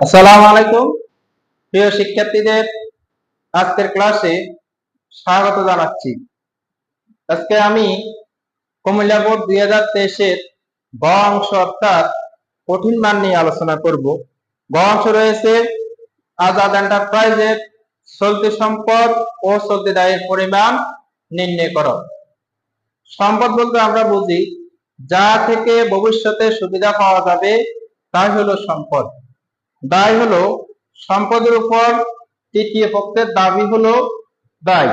আসসালামু আলাইকুম। প্রিয় শিক্ষার্থীদের, আজকের ক্লাসে স্বাগত জানাচ্ছি। আজকে আমি কুমিল্লা বোর্ড দুই হাজার তেইশের গ অংশ অর্থাৎ কঠিন মান নিয়ে আলোচনা করব। গ অংশ রয়েছে আজাদ এন্টারপ্রাইজের চলতি সম্পদ ও চলতি দায়ের পরিমাণ নির্ণয় করো। সম্পদ বলতে আমরা বুঝি, যা থেকে ভবিষ্যতে সুবিধা পাওয়া যাবে, তাই হলো সম্পদ। দায় হলো সম্পদের উপর তৃতীয় পক্ষের দাবি হলো দায়।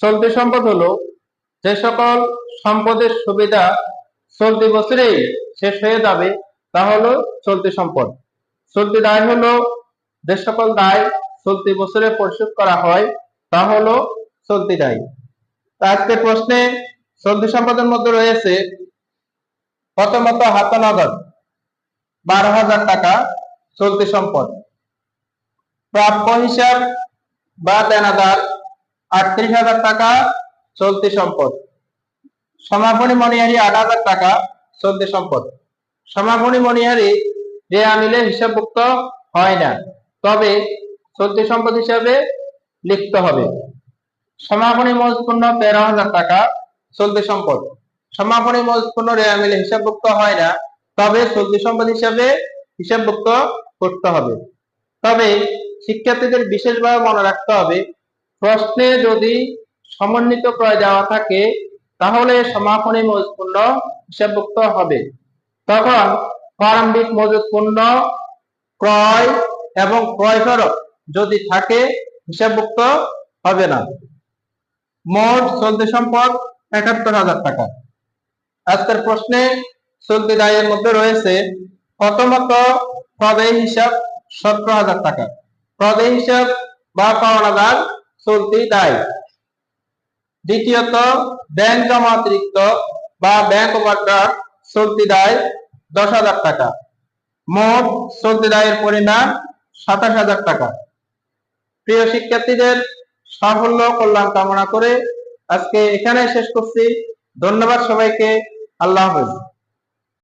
চলতি সম্পদ হলো যে সকল সম্পদের সুবিধা চলতি বছরেই শেষ হয়ে যাবে, তা হলো চলতি সম্পদ। চলতি দায় হলো যে সকল দায় চলতি বছরে পরিশোধ করা হয়, তা হলো চলতি দায়। আজকে প্রশ্নে চলতি সম্পদের মধ্যে রয়েছে প্রথমত হাত নগদ বারো হাজার টাকা। চলতি সম্পদ। প্রাপ্য হিসাব বা দেনাদার আটত্রিশ হাজার টাকা চলতি সম্পদ। সমাপনী মনিহারি আট হাজার টাকা চলতি সম্পদ। সমাপনী মনিহারি যে আনিলে হিসাবভুক্ত হয় না, তবে চলতি সম্পদ হিসাবে লিখতে হবে। সমাপনী মজপূর্ণ তেরো হাজার টাকা চলতি সম্পদ। সমাপনী মজপূর্ণ রেয়া মিলে হিসাবভুক্ত হয় না, তবে চলতি সম্পদ হিসাবে হিসাবভুক্ত করতে হবে। তবে শিক্ষার্থীদের বিশেষভাবে মনে রাখতে হবে, প্রশ্নে যদি সমন্বিত ক্রয় দেওয়া থাকে, তাহলে সমাপনী মজুদ পণ্য হিসাবভুক্ত হবে। তখন প্রারম্ভিক মজুদ পণ্য ক্রয় এবং ক্রয় ফেরত যদি থাকে, হিসাবভুক্ত হবে না। মোট চলতি সম্পদ একাত্তর হাজার টাকা। আজকের প্রশ্নে চলতি দায়ের মধ্যে রয়েছে প্রথমত প্রদেয় হিসাব সতেরো হাজার টাকা। প্রদেয় হিসাব বা পাওনাদার চলতি দায়। দ্বিতীয়ত, ব্যাংক জমা অতিরিক্ত বা ব্যাংক ওভারড্রাফট চলতি দায় দশ হাজার টাকা। মোট চলতি দায়ের পরিমাণ সাতাশ হাজার টাকা। প্রিয় শিক্ষার্থীদের সাফল্য কল্যাণ কামনা করে আজকে এখানে শেষ করছি। ধন্যবাদ সবাইকে। আল্লাহ হাফেজ।